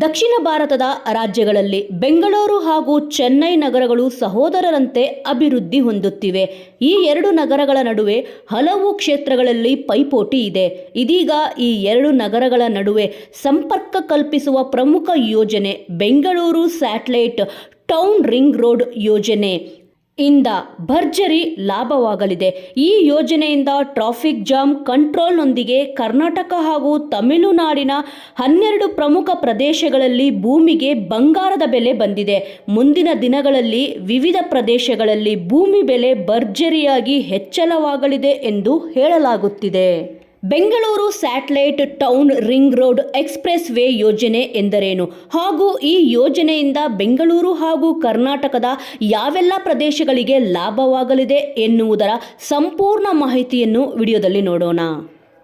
ದಕ್ಷಿಣ ಭಾರತದ ರಾಜ್ಯಗಳಲ್ಲಿ ಬೆಂಗಳೂರು ಹಾಗೂ ಚೆನ್ನೈ ನಗರಗಳು ಸಹೋದರರಂತೆ ಅಭಿವೃದ್ಧಿ ಹೊಂದುತ್ತಿವೆ. ಈ ಎರಡು ನಗರಗಳ ನಡುವೆ ಹಲವು ಕ್ಷೇತ್ರಗಳಲ್ಲಿ ಪೈಪೋಟಿ ಇದೆ. ಇದೀಗ ಈ ಎರಡು ನಗರಗಳ ನಡುವೆ ಸಂಪರ್ಕ ಕಲ್ಪಿಸುವ ಪ್ರಮುಖ ಯೋಜನೆ Bengaluru satellite town ring road ಯೋಜನೆ. ಇಂದ ಭರ್ಜರಿ ಲಾಭವಾಗಲಿದೆ. ಈ ಯೋಜನೆಯಿಂದ ಟ್ರಾಫಿಕ್ ಜಾಮ್ ಕಂಟ್ರೋಲ್ನೊಂದಿಗೆ ಕರ್ನಾಟಕ ಹಾಗೂ ತಮಿಳುನಾಡಿನ ಹನ್ನೆರಡು ಪ್ರಮುಖ ಪ್ರದೇಶಗಳಲ್ಲಿ ಭೂಮಿಗೆ ಬಂಗಾರದ ಬೆಲೆ ಬಂದಿದೆ. ಮುಂದಿನ ದಿನಗಳಲ್ಲಿ ವಿವಿಧ ಪ್ರದೇಶಗಳಲ್ಲಿ ಭೂಮಿ ಬೆಲೆ ಭರ್ಜರಿಯಾಗಿ ಹೆಚ್ಚಳವಾಗಲಿದೆ ಎಂದು ಹೇಳಲಾಗುತ್ತಿದೆ. Bengaluru satellite town ring road express way ಯೋಜನೆ ಎಂದರೇನು? ಹಾಗೂ ಈ ಯೋಜನೆಯಿಂದ ಬೆಂಗಳೂರು ಹಾಗೂ ಕರ್ನಾಟಕದ ಯಾವೆಲ್ಲ ಪ್ರದೇಶಗಳಿಗೆ ಲಾಭವಾಗಲಿದೆ ಎನ್ನುವುದರ ಸಂಪೂರ್ಣ ಮಾಹಿತಿಯನ್ನು ವಿಡಿಯೋದಲ್ಲಿ ನೋಡೋಣ.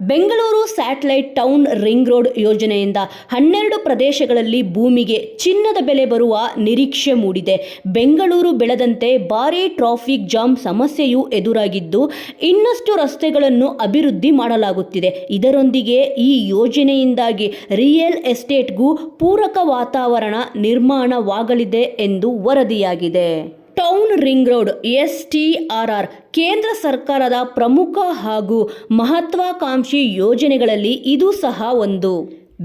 Bengaluru satellite town ring road ಯೋಜನೆಯಿಂದ ಹನ್ನೆರಡು ಪ್ರದೇಶಗಳಲ್ಲಿ ಭೂಮಿಗೆ ಚಿನ್ನದ ಬೆಲೆ ಬರುವ ನಿರೀಕ್ಷೆ ಮೂಡಿದೆ. ಬೆಂಗಳೂರು ಬೆಳೆದಂತೆ ಭಾರೀ ಟ್ರಾಫಿಕ್ ಜಾಮ್ ಸಮಸ್ಯೆಯೂ ಎದುರಾಗಿದ್ದು ಇನ್ನಷ್ಟು ರಸ್ತೆಗಳನ್ನು ಅಭಿವೃದ್ಧಿ ಮಾಡಲಾಗುತ್ತಿದೆ. ಇದರೊಂದಿಗೆ ಈ ಯೋಜನೆಯಿಂದಾಗಿ ರಿಯಲ್ ಎಸ್ಟೇಟ್ಗೂ ಪೂರಕ ವಾತಾವರಣ ನಿರ್ಮಾಣವಾಗಲಿದೆ ಎಂದು ವರದಿಯಾಗಿದೆ. Town ring road S T R R ಕೇಂದ್ರ ಸರ್ಕಾರದ ಪ್ರಮುಖ ಹಾಗೂ ಮಹತ್ವಾಕಾಂಕ್ಷಿ ಯೋಜನೆಗಳಲ್ಲಿ ಇದು ಸಹ ಒಂದು.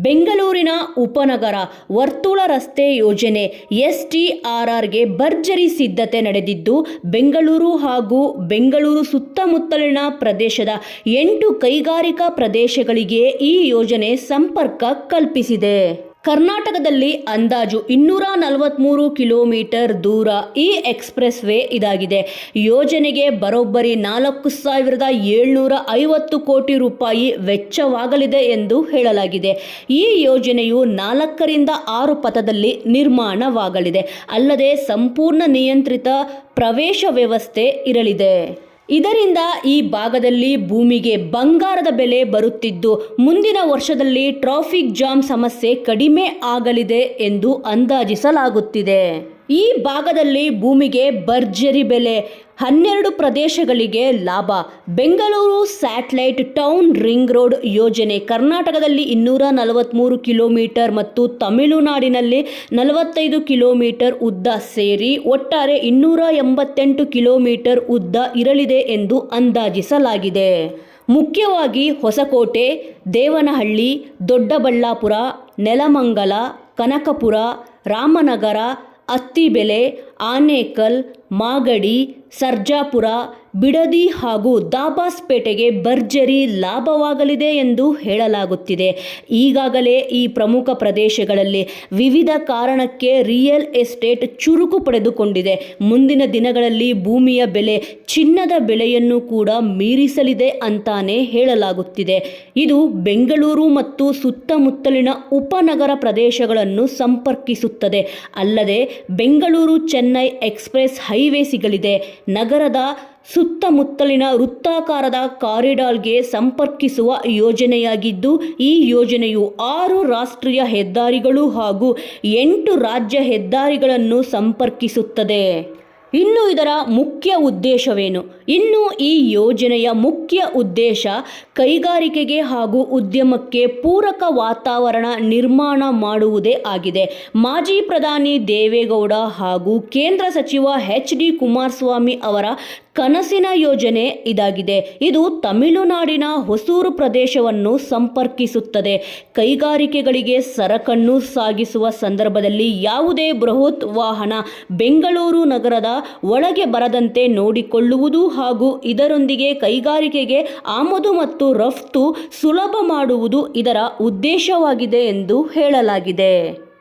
ಬೆಂಗಳೂರಿನ ಉಪನಗರ ವರ್ತುಳ ರಸ್ತೆ ಯೋಜನೆ ಎಸ್ ಟಿ ಆರ್ ಆರ್ಗೆ ಭರ್ಜರಿ ಸಿದ್ಧತೆ ನಡೆದಿದ್ದು, ಬೆಂಗಳೂರು ಹಾಗೂ ಬೆಂಗಳೂರು ಸುತ್ತಮುತ್ತಲಿನ ಪ್ರದೇಶದ ಎಂಟು ಕೈಗಾರಿಕಾ ಪ್ರದೇಶಗಳಿಗೆ ಈ ಯೋಜನೆ ಸಂಪರ್ಕ ಕಲ್ಪಿಸಿದೆ. ಕರ್ನಾಟಕದಲ್ಲಿ ಅಂದಾಜು ಇನ್ನೂರ ನಲವತ್ತ್ಮೂರು ಕಿಲೋಮೀಟರ್ ದೂರ ಈ ಎಕ್ಸ್ಪ್ರೆಸ್ ವೇ ಇದಾಗಿದೆ. ಯೋಜನೆಗೆ ಬರೋಬ್ಬರಿ ನಾಲ್ಕು ಸಾವಿರದ ಏಳ್ನೂರ ಐವತ್ತು ಕೋಟಿ ರೂಪಾಯಿ ವೆಚ್ಚವಾಗಲಿದೆ ಎಂದು ಹೇಳಲಾಗಿದೆ. ಈ ಯೋಜನೆಯು ನಾಲ್ಕರಿಂದ ಆರು ಪಥದಲ್ಲಿ ನಿರ್ಮಾಣವಾಗಲಿದೆ. ಅಲ್ಲದೆ ಸಂಪೂರ್ಣ ನಿಯಂತ್ರಿತ ಪ್ರವೇಶ ವ್ಯವಸ್ಥೆ ಇರಲಿದೆ. ಇದರಿಂದ ಈ ಭಾಗದಲ್ಲಿ ಭೂಮಿಗೆ ಬಂಗಾರದ ಬೆಲೆ ಬರುತ್ತಿದ್ದು, ಮುಂದಿನ ವರ್ಷದಲ್ಲಿ ಟ್ರಾಫಿಕ್ ಜಾಮ್ ಸಮಸ್ಯೆ ಕಡಿಮೆ ಆಗಲಿದೆ ಎಂದು ಅಂದಾಜಿಸಲಾಗುತ್ತಿದೆ. ಈ ಭಾಗದಲ್ಲಿ ಭೂಮಿಗೆ ಭರ್ಜರಿ ಬೆಲೆ, ಹನ್ನೆರಡು ಪ್ರದೇಶಗಳಿಗೆ ಲಾಭ. Bengaluru satellite town ring road ಯೋಜನೆ, ಕರ್ನಾಟಕದಲ್ಲಿ ಇನ್ನೂರ ನಲವತ್ತ್ಮೂರು ಕಿಲೋಮೀಟರ್ ಮತ್ತು ತಮಿಳುನಾಡಿನಲ್ಲಿ ನಲವತ್ತೈದು ಕಿಲೋಮೀಟರ್ ಉದ್ದ ಸೇರಿ ಒಟ್ಟಾರೆ ಇನ್ನೂರ ಎಂಬತ್ತೆಂಟು ಕಿಲೋಮೀಟರ್ ಉದ್ದ ಇರಲಿದೆ ಎಂದು ಅಂದಾಜಿಸಲಾಗಿದೆ. ಮುಖ್ಯವಾಗಿ ಹೊಸಕೋಟೆ, ದೇವನಹಳ್ಳಿ, ದೊಡ್ಡಬಳ್ಳಾಪುರ, ನೆಲಮಂಗಲ, ಕನಕಪುರ, ರಾಮನಗರ ಅತ್ತಿಬೆಲೆ ಆನೇಕಲ್ ಮಾಗಡಿ ಸರ್ಜಾಪುರ ಬಿಡದಿ ಹಾಗೂ ದಾಬಾಸ್ಪೇಟೆಗೆ ಭರ್ಜರಿ ಲಾಭವಾಗಲಿದೆ ಎಂದು ಹೇಳಲಾಗುತ್ತಿದೆ. ಈಗಾಗಲೇ ಈ ಪ್ರಮುಖ ಪ್ರದೇಶಗಳಲ್ಲಿ ವಿವಿಧ ಕಾರಣಕ್ಕೆ ರಿಯಲ್ ಎಸ್ಟೇಟ್ ಚುರುಕು ಪಡೆದುಕೊಂಡಿದೆ. ಮುಂದಿನ ದಿನಗಳಲ್ಲಿ ಭೂಮಿಯ ಬೆಲೆ ಚಿನ್ನದ ಬೆಲೆಯನ್ನು ಕೂಡ ಮೀರಿಸಲಿದೆ ಅಂತಾನೆ ಹೇಳಲಾಗುತ್ತಿದೆ. ಇದು ಬೆಂಗಳೂರು ಮತ್ತು ಸುತ್ತಮುತ್ತಲಿನ ಉಪನಗರ ಪ್ರದೇಶಗಳನ್ನು ಸಂಪರ್ಕಿಸುತ್ತದೆ. ಅಲ್ಲದೆ ಬೆಂಗಳೂರು ಚೆನ್ನೈ ಎಕ್ಸ್ಪ್ರೆಸ್ ಹೈವೇ ಸಿಗಲಿದೆ ನಗರದ ಸುತ್ತಮುತ್ತಲಿನ ವೃತ್ತಾಕಾರದ ಕಾರಿಡಾರ್ಗೆ ಸಂಪರ್ಕಿಸುವ ಯೋಜನೆಯಾಗಿದ್ದು, ಈ ಯೋಜನೆಯು ಆರು ರಾಷ್ಟ್ರೀಯ ಹೆದ್ದಾರಿಗಳು ಹಾಗೂ ಎಂಟು ರಾಜ್ಯ ಹೆದ್ದಾರಿಗಳನ್ನು ಸಂಪರ್ಕಿಸುತ್ತದೆ. ಇನ್ನು ಇದರ ಮುಖ್ಯ ಉದ್ದೇಶವೇನು? ಇನ್ನು ಈ ಯೋಜನೆಯ ಮುಖ್ಯ ಉದ್ದೇಶ ಕೈಗಾರಿಕೆಗೆ ಹಾಗೂ ಉದ್ಯಮಕ್ಕೆ ಪೂರಕ ವಾತಾವರಣ ನಿರ್ಮಾಣ ಮಾಡುವುದೇ ಆಗಿದೆ. ಮಾಜಿ ಪ್ರಧಾನಿ ದೇವೇಗೌಡ ಹಾಗೂ ಕೇಂದ್ರ ಸಚಿವ ಎಚ್ ಡಿ ಕುಮಾರಸ್ವಾಮಿ ಅವರ ಕನಸಿನ ಯೋಜನೆ ಇದಾಗಿದೆ. ಇದು ತಮಿಳುನಾಡಿನ ಹೊಸೂರು ಪ್ರದೇಶವನ್ನು ಸಂಪರ್ಕಿಸುತ್ತದೆ. ಕೈಗಾರಿಕೆಗಳಿಗೆ ಸರಕನ್ನು ಸಾಗಿಸುವ ಸಂದರ್ಭದಲ್ಲಿ ಯಾವುದೇ ಬೃಹತ್ ವಾಹನ ಬೆಂಗಳೂರು ನಗರದ ಒಳಗೆ ಬರದಂತೆ ನೋಡಿಕೊಳ್ಳುವುದು ಹಾಗೂ ಇದರೊಂದಿಗೆ ಕೈಗಾರಿಕೆಗೆ ಆಮದು ಮತ್ತು ರಫ್ತು ಸುಲಭ ಮಾಡುವುದು ಇದರ ಉದ್ದೇಶವಾಗಿದೆ ಎಂದು ಹೇಳಲಾಗಿದೆ.